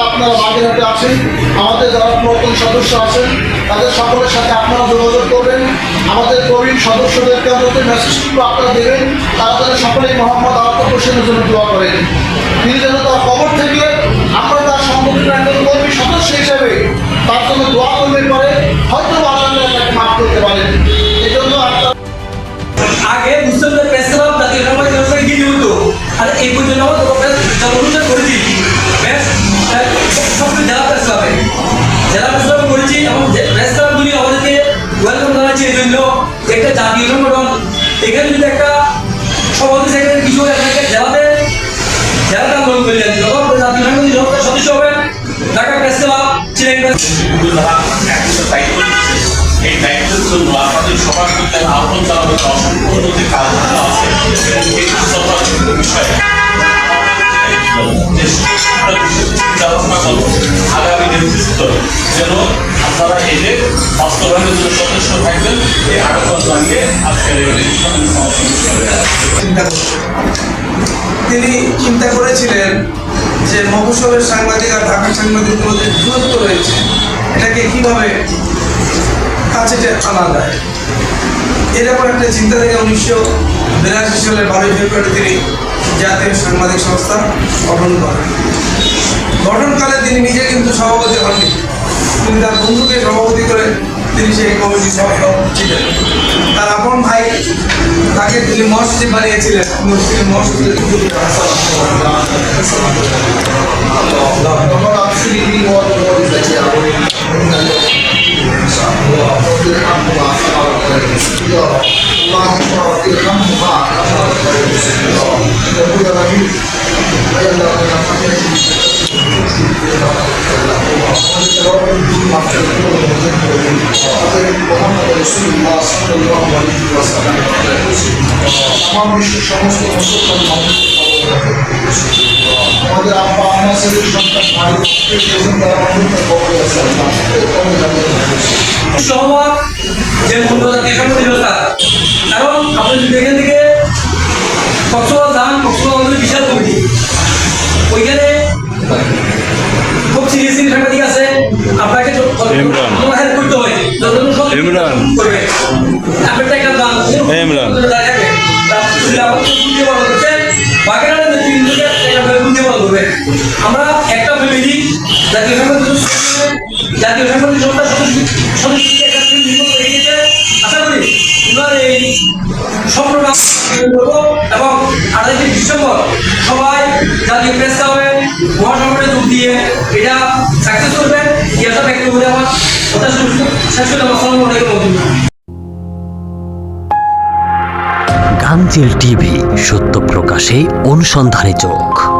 আপনারা আমাদের যারা সদস্য আছেন, তাদের সকলের সাথে আপনারা যোগাযোগ করবেন। আমাদের দেবেন। তারা যেন সকলেই মোহাম্মদ হোসেনের জন্য দোয়া করেন। তিনি যেন তার খবর থেকে ওয়েলকাম জানাচ্ছি এই জন্য একটা জাতীয় সংগঠন এখানে যদি একটা সভাপতি সেক্রেটারি কিছু একটা জেলাতে জেলাতে আন্দোলন করলেন যখন জাতীয় সংগঠন সভাপতির সদস্য হবেন ঢাকা প্রেস ক্লাব চিলেন এই দায়িত্বের জন্য আপনাদের সবার প্রতি আহ্বান জানাব অসম্পূর্ণ যে কাজগুলো আছে এই সবার বিষয়ে আগামী নির্দিষ্ট যেন আপনারা এদের বাস্তবায়নের জন্য সদস্য থাকবেন। এই আহ্বান জানিয়ে আজকের তিনি চিন্তা করেছিলেন যে মফস্বলের সাংবাদিক আর ঢাকার সাংবাদিকদের মধ্যে দূরত্ব রয়েছে। এটাকে কীভাবে কাছে আনা যায়? এরকম একটা চিন্তা থেকে উনিশশো বিরাশি সালের বারোই ফেব্রুয়ারি তিনি জাতীয় সাংবাদিক সংস্থা গঠন করেন। গঠনকালে তিনি নিজে কিন্তু সভাপতি হননি। তিনি তার বন্ধুকে সভাপতি করে তিনি সেই কমিটির সভাপতি ছিলেন। তার আপন ভাই তাকে তিনি মসজিদ বানিয়েছিলেন। আমার আমার বিশ্ব সমস্ত মুসলমান আমাদের তারা যে মূল্য জাতীয় কারণ আপনি যদি এখান থেকে ইমরান। আমরা একটা ফ্যামিলি জাতীয় জাতীয় সদস্য হয়ে আশা করি এই স্বপ্নটা এবং আঠাশে ডিসেম্বর সবাই জাতীয় মহাসংগঠনে যোগ দিয়ে এটা সাকসেস ইয়াসা আমার কথা শেষ আসসালামু আলাইকুম টিভি, সত্য প্রকাশে অনুসন্ধানী চোখ